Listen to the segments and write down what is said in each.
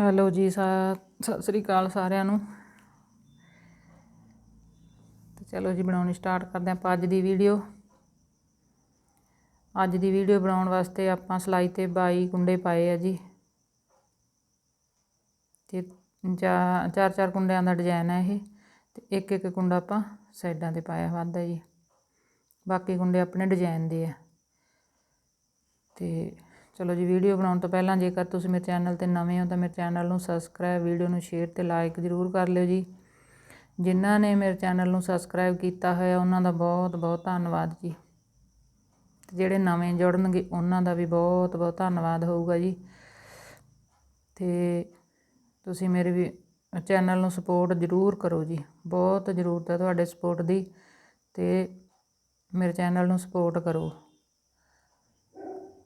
Hello ਜੀ, ਸਾ- ਸਤਿ ਸ੍ਰੀ ਅਕਾਲ ਸਾਰਿਆਂ ਨੂੰ। ਤੇ ਚਲੋ ਜੀ, ਬਣਾਉਣੀ ਸਟਾਰਟ ਕਰਦੇ ਆਪਾਂ ਅੱਜ ਦੀ ਵੀਡੀਓ ਅੱਜ ਦੀ ਵੀਡੀਓ ਬਣਾਉਣ ਵਾਸਤੇ ਆਪਾਂ ਸਲਾਈ ਤੇ 22 ਕੁੰਡੇ ਪਾਏ ਆ ਜੀ। ਤੇ ਚਾ- ਚਾਰ ਚਾਰ ਕੁੰਡਿਆਂ ਦਾ ਡਿਜ਼ਾਈਨ ਹੈ ਇਹ। ਤੇ ਇੱਕ ਇੱਕ ਕੁੰਡਾ ਆਪਾਂ ਸਾਈਡਾਂ ਤੇ ਪਾਇਆ ਵਾਧਾ ਜੀ। ਬਾਕੀ ਕੁੰਡੇ ਆਪਣੇ ਡਿਜ਼ਾਈਨ ਦੇ ਆ। ਤੇ ਚਲੋ ਜੀ, ਵੀਡੀਓ ਬਣਾਉਣ ਤੋਂ ਪਹਿਲਾਂ ਜੇਕਰ ਤੁਸੀਂ ਮੇਰੇ ਚੈਨਲ ਤੇ ਨਵੇਂ ਹੋ ਤਾਂ ਮੇਰੇ ਚੈਨਲ ਨੂੰ ਸਬਸਕ੍ਰਾਈਬ ਵੀਡੀਓ ਨੂੰ ਸ਼ੇਅਰ ਤੇ ਲਾਈਕ ਜ਼ਰੂਰ ਕਰ ਲਿਓ ਜੀ। ਜਿਨ੍ਹਾਂ ਨੇ ਮੇਰੇ ਚੈਨਲ ਨੂੰ ਸਬਸਕ੍ਰਾਈਬ ਕੀਤਾ ਹੋਇਆ, ਉਹਨਾਂ ਦਾ ਬਹੁਤ ਬਹੁਤ ਧੰਨਵਾਦ ਜੀ। ਤੇ ਜਿਹੜੇ ਨਵੇਂ ਜੁੜਨਗੇ, ਉਹਨਾਂ ਦਾ ਵੀ ਬਹੁਤ ਬਹੁਤ ਧੰਨਵਾਦ ਹੋਊਗਾ ਜੀ। ਤੇ ਤੁਸੀਂ ਮੇਰੇ ਵੀ ਚੈਨਲ ਨੂੰ ਸਪੋਰਟ ਜ਼ਰੂਰ ਕਰੋ ਜੀ। ਬਹੁਤ ਜ਼ਰੂਰਤ ਹੈ ਤੁਹਾਡੇ ਸਪੋਰਟ ਦੀ ਤੇ ਮੇਰੇ ਚੈਨਲ ਨੂੰ ਸਪੋਰਟ ਕਰੋ।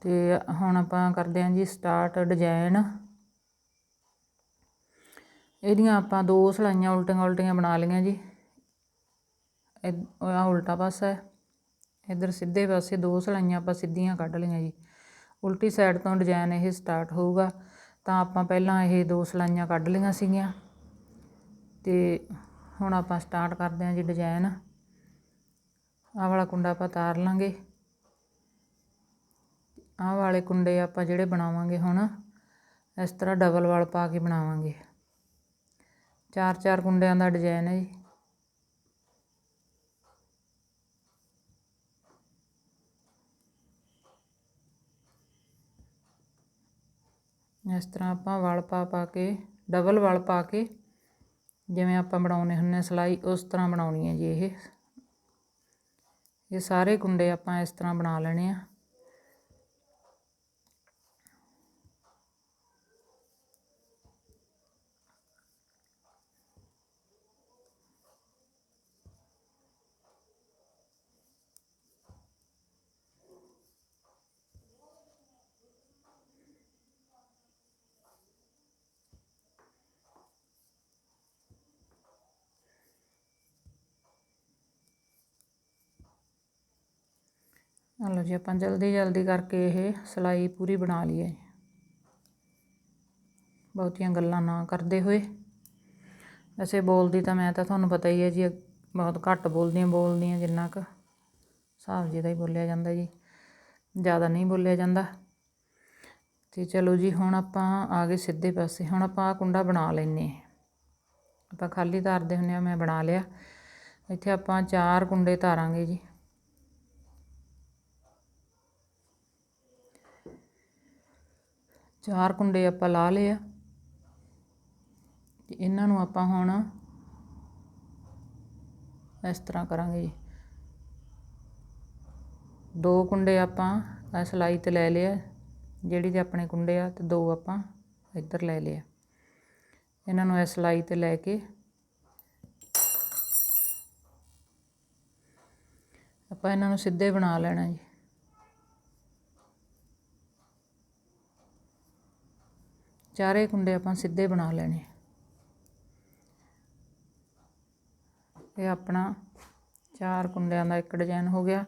ਤੇ ਹੁਣ ਆਪਾਂ ਕਰਦੇ ਹਾਂ ਜੀ ਸਟਾਰਟ ਡਿਜ਼ਾਈਨ ਇਹਦੀਆਂ ਆਪਾਂ ਦੋ ਸਲਾਈਆਂ ਉਲਟੀਆਂ ਉਲਟੀਆਂ ਬਣਾ ਲਈਆਂ ਜੀ। ਆ ਉਲਟਾ ਪਾਸਾ ਹੈ। ਇਧਰ ਸਿੱਧੇ ਪਾਸੇ ਦੋ ਸਲਾਈਆਂ ਆਪਾਂ ਸਿੱਧੀਆਂ ਕੱਢ ਲਈਆਂ ਜੀ। ਉਲਟੀ ਸਾਈਡ ਤੋਂ ਡਿਜ਼ਾਈਨ ਇਹ ਸਟਾਰਟ ਹੋਊਗਾ। ਤਾਂ ਆਪਾਂ ਪਹਿਲਾਂ ਇਹ ਦੋ ਸਲਾਈਆਂ ਕੱਢ ਲਈਆਂ ਸੀਗੀਆਂ। ਤੇ ਹੁਣ ਆਪਾਂ ਸਟਾਰਟ ਕਰਦੇ ਹਾਂ ਜੀ ਡਿਜ਼ਾਈਨ ਆਹ ਵਾਲਾ ਕੁੰਡਾ ਆਪਾਂ ਤਾਰ ਲਾਂਗੇ। ਆਹ ਵਾਲੇ ਕੁੰਡੇ ਆਪਾਂ ਜਿਹੜੇ ਬਣਾਵਾਂਗੇ ਹੁਣ, ਇਸ ਤਰ੍ਹਾਂ ਡਬਲ ਵਾਲ ਪਾ ਕੇ ਬਣਾਵਾਂਗੇ। ਚਾਰ ਚਾਰ ਕੁੰਡਿਆਂ ਦਾ ਡਿਜ਼ਾਈਨ ਹੈ ਜੀ। ਇਸ ਤਰ੍ਹਾਂ ਆਪਾਂ ਵਲ ਪਾ ਪਾ ਕੇ ਡਬਲ ਵਲ ਪਾ ਕੇ ਜਿਵੇਂ ਆਪਾਂ ਬਣਾਉਨੇ ਹੁੰਨੇ ਸਲਾਈ, ਉਸ ਤਰ੍ਹਾਂ ਬਣਾਉਣੀ ਹੈ ਜੀ ਇਹ। ਇਹ ਸਾਰੇ ਕੁੰਡੇ ਆਪਾਂ ਇਸ ਤਰ੍ਹਾਂ ਬਣਾ ਲੈਣੇ ਆ। ਲਓ ਜੀ, ਆਪਾਂ ਜਲਦੀ ਜਲਦੀ ਕਰਕੇ ਇਹ ਸਿਲਾਈ ਪੂਰੀ ਬਣਾ ਲਈਏ ਬਹੁਤੀਆਂ ਗੱਲਾਂ ਨਾ ਕਰਦੇ ਹੋਏ। ਵੈਸੇ ਬੋਲਦੀ ਤਾਂ ਮੈਂ ਤਾਂ ਤੁਹਾਨੂੰ ਪਤਾ ਹੀ ਹੈ ਜੀ ਬਹੁਤ ਘੱਟ ਬੋਲਦੀ ਹਾਂ ਬੋਲਦੀ ਹਾਂ ਜਿੰਨਾ ਕੁ ਹਿਸਾਬ ਜੀ ਦਾ ਹੀ ਬੋਲਿਆ ਜਾਂਦਾ ਜੀ, ਜ਼ਿਆਦਾ ਨਹੀਂ ਬੋਲਿਆ ਜਾਂਦਾ। ਤੇ ਚਲੋ ਜੀ, ਹੁਣ ਆਪਾਂ ਆ ਗਏ ਸਿੱਧੇ ਪਾਸੇ, ਹੁਣ ਆਪਾਂ ਆ ਕੁੰਡਾ ਬਣਾ ਲੈਨੇ ਆਪਾਂ ਖਾਲੀ ਧਾਰਦੇ ਹੁੰਨੇ ਆ ਮੈਂ ਬਣਾ ਲਿਆ। ਇੱਥੇ ਆਪਾਂ ਚਾਰ ਕੁੰਡੇ ਧਾਰਾਂਗੇ ਜੀ। ਚਾਰ ਕੁੰਡੇ ਆਪਾਂ ਲਾ ਲਏ ਆ। ਤੇ ਇਹਨਾਂ ਨੂੰ ਆਪਾਂ ਹੁਣ ਇਸ ਤਰ੍ਹਾਂ ਕਰਾਂਗੇ ਜੀ। ਦੋ ਕੁੰਡੇ ਆਪਾਂ ਸਲਾਈ ਤੇ ਲੈ ਲਿਆ ਜਿਹੜੀ ਤੇ ਆਪਣੇ ਕੁੰਡੇ ਆ, ਤੇ ਦੋ ਆਪਾਂ ਇੱਧਰ ਲੈ ਲਿਆ ਇਹਨਾਂ ਨੂੰ ਇਸ ਸਲਾਈ ਤੇ ਲੈ ਕੇ ਆਪਾਂ ਇਹਨਾਂ ਨੂੰ ਸਿੱਧੇ ਬਣਾ ਲੈਣਾ ਜੀ। ਚਾਰੇ ਕੁੰਡੇ ਆਪਾਂ ਸਿੱਧੇ ਬਣਾ ਲੈਣੇ। ਇਹ ਆਪਣਾ ਚਾਰ ਕੁੰਡਿਆਂ ਦਾ ਇੱਕ ਡਿਜ਼ਾਈਨ ਹੋ ਗਿਆ।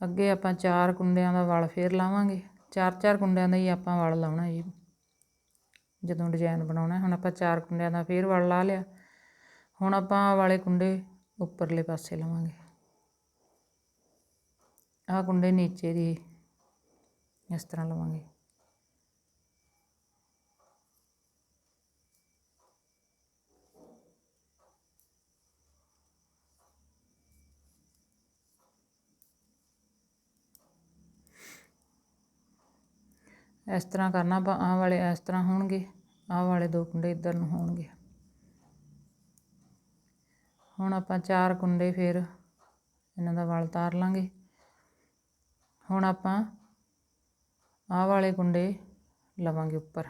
ਅੱਗੇ ਆਪਾਂ ਚਾਰ ਕੁੰਡਿਆਂ ਦਾ ਵਲ ਫੇਰ ਲਾਵਾਂਗੇ। ਚਾਰ ਚਾਰ ਕੁੰਡਿਆਂ ਦਾ ਹੀ ਆਪਾਂ ਵਲ ਲਾਉਣਾ ਜੀ, ਜਦੋਂ ਡਿਜ਼ਾਈਨ ਬਣਾਉਣਾ। ਹੁਣ ਆਪਾਂ ਚਾਰ ਕੁੰਡਿਆਂ ਦਾ ਫੇਰ ਵਲ ਲਾ ਲਿਆ। ਹੁਣ ਆਪਾਂ ਵਾਲੇ ਕੁੰਡੇ ਉੱਪਰਲੇ ਪਾਸੇ ਲਵਾਂਗੇ। ਆਹ ਕੁੰਡੇ ਨੀਚੇ ਦੀ ਇਸ ਤਰ੍ਹਾਂ ਲਵਾਂਗੇ। ਇਸ ਤਰ੍ਹਾਂ ਕਰਨਾ ਆਪਾਂ ਆਹ ਵਾਲੇ ਇਸ ਤਰ੍ਹਾਂ ਹੋਣਗੇ, ਆਹ ਵਾਲੇ ਦੋ ਕੁੰਡੇ ਇੱਧਰ ਨੂੰ ਹੋਣਗੇ। ਹੁਣ ਆਪਾਂ ਚਾਰ ਕੁੰਡੇ ਫਿਰ ਇਹਨਾਂ ਦਾ ਵਲ ਤਾਰ ਲਾਂਗੇ। ਹੁਣ ਆਪਾਂ ਆਹ ਵਾਲੇ ਕੁੰਡੇ ਲਵਾਂਗੇ ਉੱਪਰ।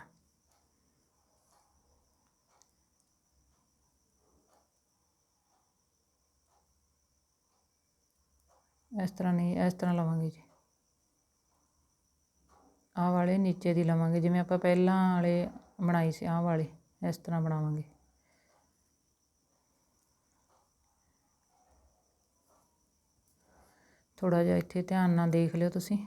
ਇਸ ਤਰ੍ਹਾਂ ਨਹੀਂ, ਇਸ ਤਰ੍ਹਾਂ ਲਵਾਂਗੇ ਜੀ। ਆਹ ਵਾਲੇ ਨੀਚੇ ਦੀ ਲਵਾਂਗੇ, ਜਿਵੇਂ ਆਪਾਂ ਪਹਿਲਾਂ ਵਾਲੇ ਬਣਾਈ ਸੀ, ਆਹ ਵਾਲੇ, ਇਸ ਤਰ੍ਹਾਂ ਬਣਾਵਾਂਗੇ। ਥੋੜਾ ਜਿਹਾ ਇੱਥੇ ਧਿਆਨ ਨਾਲ ਦੇਖ ਲਿਓ ਤੁਸੀਂ।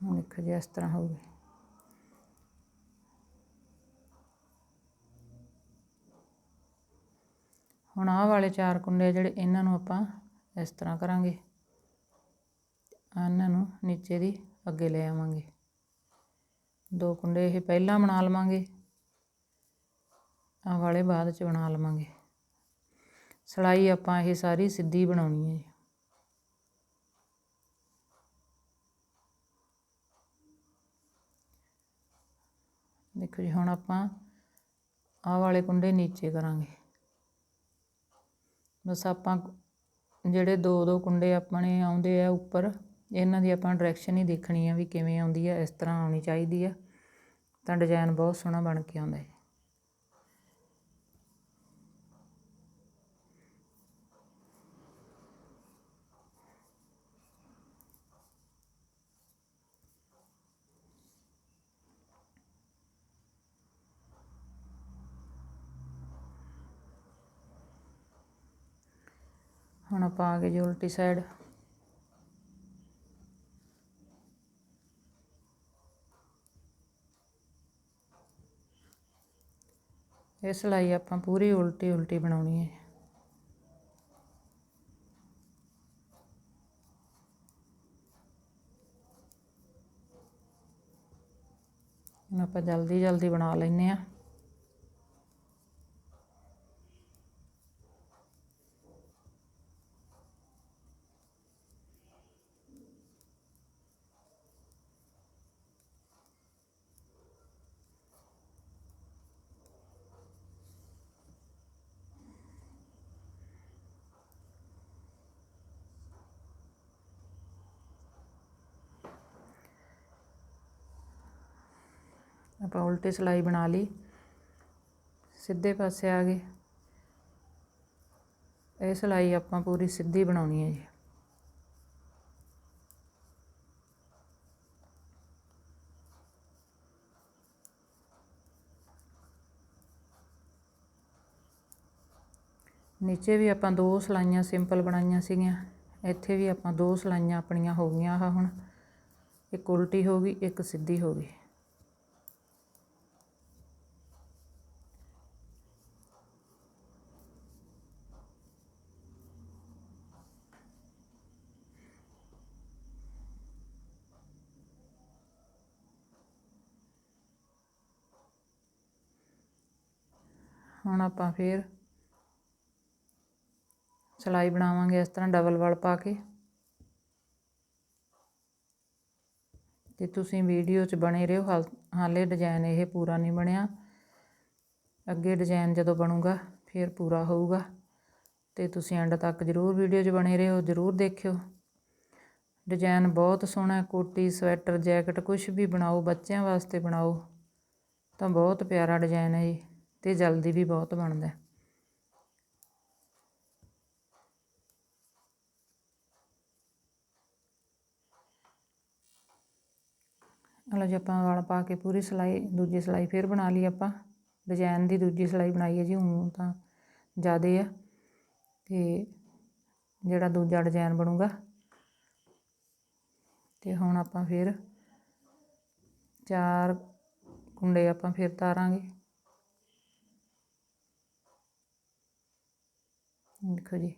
ਹੁਣ ਇੱਕ ਇਸ ਤਰ੍ਹਾਂ ਹੋਊਗਾ ਹੁਣ ਆਹ ਵਾਲੇ ਚਾਰ ਕੁੰਡੇ ਆ ਜਿਹੜੇ ਇਹਨਾਂ ਨੂੰ ਆਪਾਂ ਇਸ ਤਰ੍ਹਾਂ ਕਰਾਂਗੇ। ਇਹਨਾਂ ਨੂੰ ਨੀਚੇ ਦੀ ਅੱਗੇ ਲੈ ਆਵਾਂਗੇ। ਦੋ ਕੁੰਡੇ ਇਹ ਪਹਿਲਾਂ ਬਣਾ ਲਵਾਂਗੇ। ਆਹ ਵਾਲੇ ਬਾਅਦ ਚ ਬਣਾ ਲਵਾਂਗੇ। ਸਲਾਈ ਆਪਾਂ ਇਹ ਸਾਰੀ ਸਿੱਧੀ ਬਣਾਉਣੀ ਹੈ ਜੀ। ਦੇਖੋ ਜੀ, ਹੁਣ ਆਪਾਂ ਆਹ ਵਾਲੇ ਕੁੰਡੇ ਨੀਚੇ ਕਰਾਂਗੇ। ਬਸ ਆਪਾਂ ਜਿਹੜੇ ਦੋ ਦੋ ਕੁੰਡੇ ਆਪਣੇ ਆਉਂਦੇ ਆ ਉੱਪਰ, ਇਹਨਾਂ ਦੀ ਆਪਾਂ ਡਾਇਰੈਕਸ਼ਨ ਹੀ ਦੇਖਣੀ ਆ ਵੀ ਕਿਵੇਂ ਆਉਂਦੀ ਆ, ਇਸ ਤਰ੍ਹਾਂ ਆਉਣੀ ਚਾਹੀਦੀ ਆ। ਤਾਂ ਡਿਜ਼ਾਇਨ ਬਹੁਤ ਸੋਹਣਾ ਬਣ ਕੇ ਆਉਂਦਾ ਹੈ। ਹੁਣ ਆਪਾਂ ਆ ਗਏ ਜੀ ਉਲਟੀ ਸਾਈਡ ਇਹ ਸਿਲਾਈ ਆਪਾਂ ਪੂਰੀ ਉਲਟੀ ਉਲਟੀ ਬਣਾਉਣੀ ਹੈ। ਹੁਣ ਆਪਾਂ ਜਲਦੀ ਜਲਦੀ ਬਣਾ ਲੈਨੇ ਆ ਆਪਾਂ ਉਲਟੀ ਸਿਲਾਈ ਬਣਾ ਲਈ। ਸਿੱਧੇ ਪਾਸੇ ਆ ਗਏ। ਇਹ ਸਿਲਾਈ ਆਪਾਂ ਪੂਰੀ ਸਿੱਧੀ ਬਣਾਉਣੀ ਹੈ ਜੀ। ਨੀਚੇ ਵੀ ਆਪਾਂ ਦੋ ਸਲਾਈਆਂ ਸਿੰਪਲ ਬਣਾਈਆਂ ਸੀਗੀਆਂ। ਇੱਥੇ ਵੀ ਆਪਾਂ ਦੋ ਸਲਾਈਆਂ ਆਪਣੀਆਂ ਹੋ ਗਈਆਂ। ਆਹ ਹੁਣ ਇੱਕ ਉਲਟੀ ਹੋ ਗਈ, ਇੱਕ ਸਿੱਧੀ ਹੋ ਗਈ। ਹੁਣ ਆਪਾਂ ਫੇਰ ਸਿਲਾਈ ਬਣਾਵਾਂਗੇ ਇਸ ਤਰ੍ਹਾਂ ਡਬਲ ਵਲ ਪਾ ਕੇ। ਤੇ ਤੁਸੀਂ ਵੀਡੀਓ 'ਚ ਬਣੇ ਰਹੋ, ਹਾਲ, ਹਾਲੇ ਡਿਜ਼ਾਈਨ ਇਹ ਪੂਰਾ ਨਹੀਂ ਬਣਿਆ। ਅੱਗੇ ਡਿਜ਼ਾਈਨ ਜਦੋਂ ਬਣੂਗਾ, ਫਿਰ ਪੂਰਾ ਹੋਊਗਾ। ਤੇ ਤੁਸੀਂ ਐਂਡ ਤੱਕ ਜ਼ਰੂਰ ਵੀਡੀਓ 'ਚ ਬਣੇ ਰਹੋ, ਜ਼ਰੂਰ ਦੇਖਿਓ। ਡਿਜ਼ਾਈਨ ਬਹੁਤ ਸੋਹਣਾ ਕੋਟੀ, ਸਵੈਟਰ, ਜੈਕਟ ਕੁਝ ਵੀ ਬਣਾਓ, ਬੱਚਿਆਂ ਵਾਸਤੇ ਬਣਾਓ, ਤਾਂ ਬਹੁਤ ਪਿਆਰਾ ਡਿਜ਼ਾਈਨ ਹੈ ਜੀ ਤੇ ਜਲਦੀ ਵੀ ਬਹੁਤ ਬਣਦਾ ਹਲੋ ਜੀ, ਆਪਾਂ ਵਾਲ ਪਾ ਕੇ ਪੂਰੀ ਸਿਲਾਈ, ਦੂਜੀ ਸਿਲਾਈ ਫੇਰ ਬਣਾ ਲਈ ਆਪਾਂ। ਡਿਜ਼ਾਈਨ ਦੀ ਦੂਜੀ ਸਿਲਾਈ ਬਣਾਈ ਹੈ ਜੀ, ਹੁਣ ਤਾਂ ਜ਼ਿਆਦੇ ਆ। ਤੇ ਜਿਹੜਾ ਦੂਜਾ ਡਿਜ਼ਾਈਨ ਬਣੂਗਾ, ਤੇ ਹੁਣ ਆਪਾਂ ਫਿਰ ਚਾਰ ਕੁੰਡੇ ਆਪਾਂ ਫਿਰ ਤਾਰਾਂਗੇ। ਦੇਖੋ ਜੀ,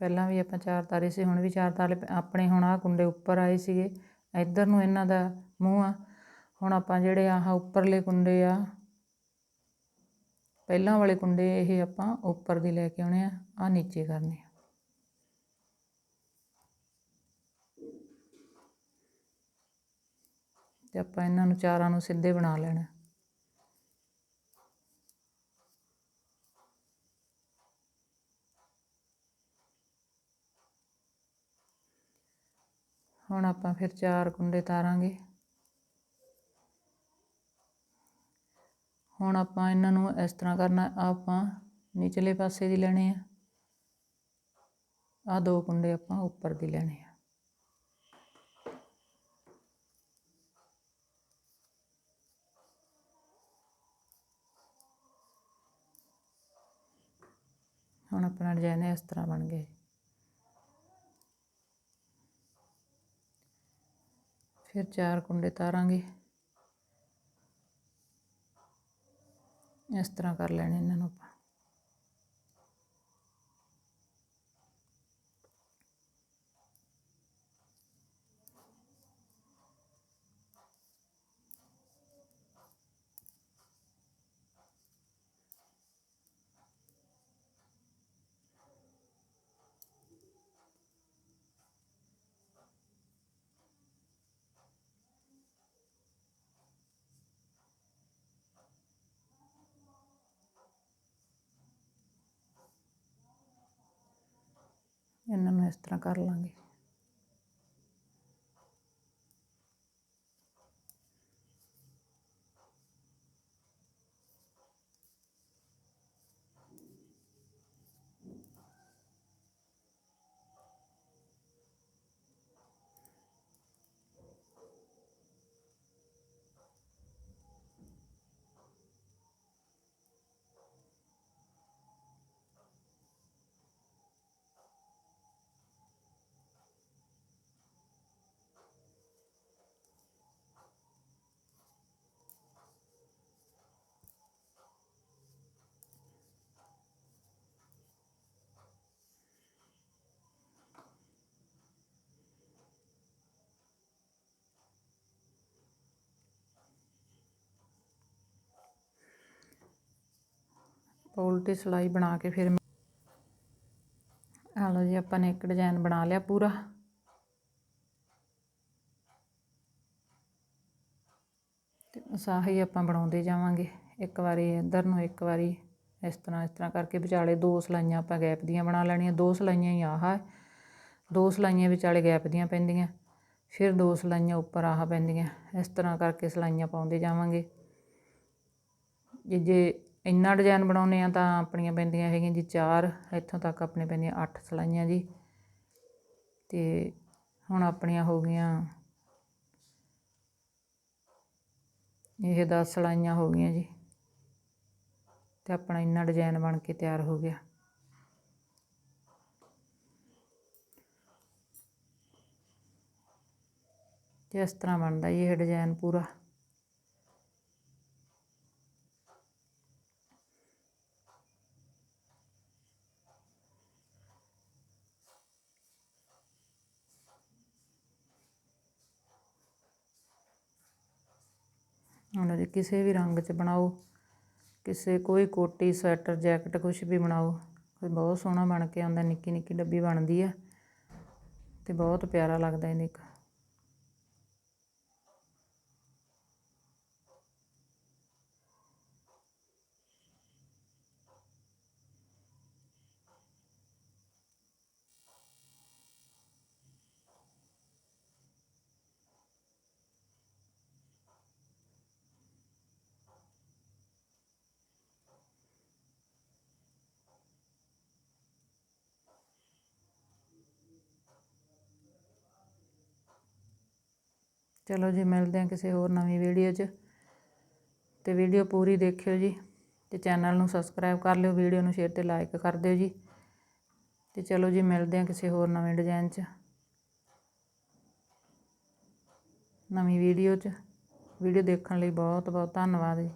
ਪਹਿਲਾਂ ਵੀ ਆਪਾਂ ਚਾਰ ਤਾਰੇ ਸੀ, ਹੁਣ ਵੀ ਚਾਰ ਤਾਰੇ ਆਪਣੇ ਹੁਣ ਆਹ ਕੁੰਡੇ ਉੱਪਰ ਆਏ ਸੀਗੇ, ਇੱਧਰ ਨੂੰ ਇਹਨਾਂ ਦਾ ਮੂੰਹ ਆ, ਹੁਣ ਆਪਾਂ ਜਿਹੜੇ ਆਹ ਉੱਪਰਲੇ ਕੁੰਡੇ ਆ, ਪਹਿਲਾਂ ਵਾਲੇ ਕੁੰਡੇ ਇਹ ਆਪਾਂ ਉੱਪਰ ਦੀ ਲੈ ਕੇ ਆਉਣੇ ਆ ਆ ਨੀਚੇ ਕਰਨੇ ਆ। ਤੇ ਆਪਾਂ ਇਹਨਾਂ ਨੂੰ ਚਾਰਾਂ ਨੂੰ ਸਿੱਧੇ ਬਣਾ ਲੈਣਾ। ਹੁਣ ਆਪਾਂ ਫਿਰ ਚਾਰ ਕੁੰਡੇ ਤਾਰਾਂਗੇ। ਹੁਣ ਆਪਾਂ ਇਹਨਾਂ ਨੂੰ ਇਸ ਤਰ੍ਹਾਂ ਕਰਨਾ, ਆਪਾਂ ਨਿਚਲੇ ਪਾਸੇ ਦੀ ਲੈਣੇ ਆ। ਆ ਦੋ ਕੁੰਡੇ ਆਪਾਂ ਉੱਪਰ ਦੀ ਲੈਣੇ ਆ। ਹੁਣ ਆਪਣਾ ਡਿਜ਼ਾਈਨ ਇਸ ਤਰ੍ਹਾਂ ਬਣ ਗਿਆ ਫਿਰ ਚਾਰ ਕੁੰਡੇ ਤਾਰਾਂਗੇ। ਇਸ ਤਰ੍ਹਾਂ ਕਰ ਲੈਣੇ ਇਹਨਾਂ ਨੂੰ ਆਪਾਂ। ਇਹਨਾਂ ਨੂੰ ਇਸ ਉਲਟੀ ਸਿਲਾਈ ਬਣਾ ਕੇ ਫਿਰ ਆ ਲਓ ਜੀ, ਆਪਾਂ ਨੇ ਇੱਕ ਡਿਜ਼ਾਈਨ ਬਣਾ ਲਿਆ ਪੂਰਾ। ਤੇ ਬਸ ਆਪਾਂ ਬਣਾਉਂਦੇ ਜਾਵਾਂਗੇ। ਇੱਕ ਵਾਰੀ ਇੱਧਰ ਨੂੰ, ਇੱਕ ਵਾਰੀ ਇਸ ਤਰ੍ਹਾਂ ਇਸ ਤਰ੍ਹਾਂ ਕਰਕੇ ਵਿਚਾਲੇ ਦੋ ਸਲਾਈਆਂ ਆਪਾਂ ਗੈਪ ਦੀਆਂ ਬਣਾ ਲੈਣੀਆਂ। ਦੋ ਸਲਾਈਆਂ ਹੀ ਆਹ ਦੋ ਸਲਾਈਆਂ ਵਿਚਾਲੇ ਗੈਪ ਦੀਆਂ ਪੈਂਦੀਆਂ। ਫਿਰ ਦੋ ਸਲਾਈਆਂ ਉੱਪਰ ਆਹ ਪੈਂਦੀਆਂ। ਇਸ ਤਰ੍ਹਾਂ ਕਰਕੇ ਸਲਾਈਆਂ ਪਾਉਂਦੇ ਜਾਵਾਂਗੇ। ਜੇ ਜੇ ਇੰਨਾ ਡਿਜ਼ਾਇਨ ਬਣਾਉਂਦੇ ਹਾਂ ਤਾਂ ਆਪਣੀਆਂ ਪੈਂਦੀਆਂ ਹੈਗੀਆਂ ਜੀ ਚਾਰ, ਇੱਥੋਂ ਤੱਕ ਆਪਣੇ ਪੈਂਦੀਆਂ ਅੱਠ ਸਲਾਈਆਂ ਜੀ। ਅਤੇ ਹੁਣ ਆਪਣੀਆਂ ਹੋ ਗਈਆਂ, ਇਹ 10 ਸਲਾਈਆਂ ਹੋ ਗਈਆਂ ਜੀ। ਤੇ ਆਪਣਾ ਇੰਨਾ ਡਿਜ਼ਾਈਨ ਬਣ ਕੇ ਤਿਆਰ ਹੋ ਗਿਆ। ਤੇ ਇਸ ਤਰ੍ਹਾਂ ਬਣਦਾ ਜੀ ਇਹ ਡਿਜ਼ਾਈਨ ਪੂਰਾ। ਉਹਨਾਂ ਦੇ ਕਿਸੇ ਵੀ ਰੰਗ 'ਚ ਬਣਾਓ, ਕਿਸੇ ਕੋਈ ਕੋਟੀ, ਸਵੈਟਰ, ਜੈਕਟ, ਕੁਛ ਵੀ ਬਣਾਓ ਬਹੁਤ ਸੋਹਣਾ ਬਣ ਕੇ ਆਉਂਦਾ ਨਿੱਕੀ ਨਿੱਕੀ ਡੱਬੀ ਬਣਦੀ ਆ ਅਤੇ ਬਹੁਤ ਪਿਆਰਾ ਲੱਗਦਾ ਇਹ ਇੱਕ। ਚਲੋ ਜੀ, ਮਿਲਦੇ ਹਾਂ ਕਿਸੇ ਹੋਰ ਨਵੀਂ ਵੀਡੀਓ 'ਚ। ਅਤੇ ਵੀਡੀਓ ਪੂਰੀ ਦੇਖਿਓ ਜੀ ਅਤੇ ਚੈਨਲ ਨੂੰ ਸਬਸਕ੍ਰਾਈਬ ਕਰ ਲਿਓ, ਵੀਡੀਓ ਨੂੰ ਸ਼ੇਅਰ ਤੇ ਲਾਈਕ ਕਰ ਦਿਓ ਜੀ। ਅਤੇ ਚਲੋ ਜੀ, ਮਿਲਦੇ ਹਾਂ ਕਿਸੇ ਹੋਰ ਨਵੇਂ ਡਿਜ਼ਾਈਨ 'ਚ, ਨਵੀਂ ਵੀਡੀਓ 'ਚ। ਵੀਡੀਓ ਦੇਖਣ ਲਈ ਬਹੁਤ ਬਹੁਤ ਧੰਨਵਾਦ ਜੀ।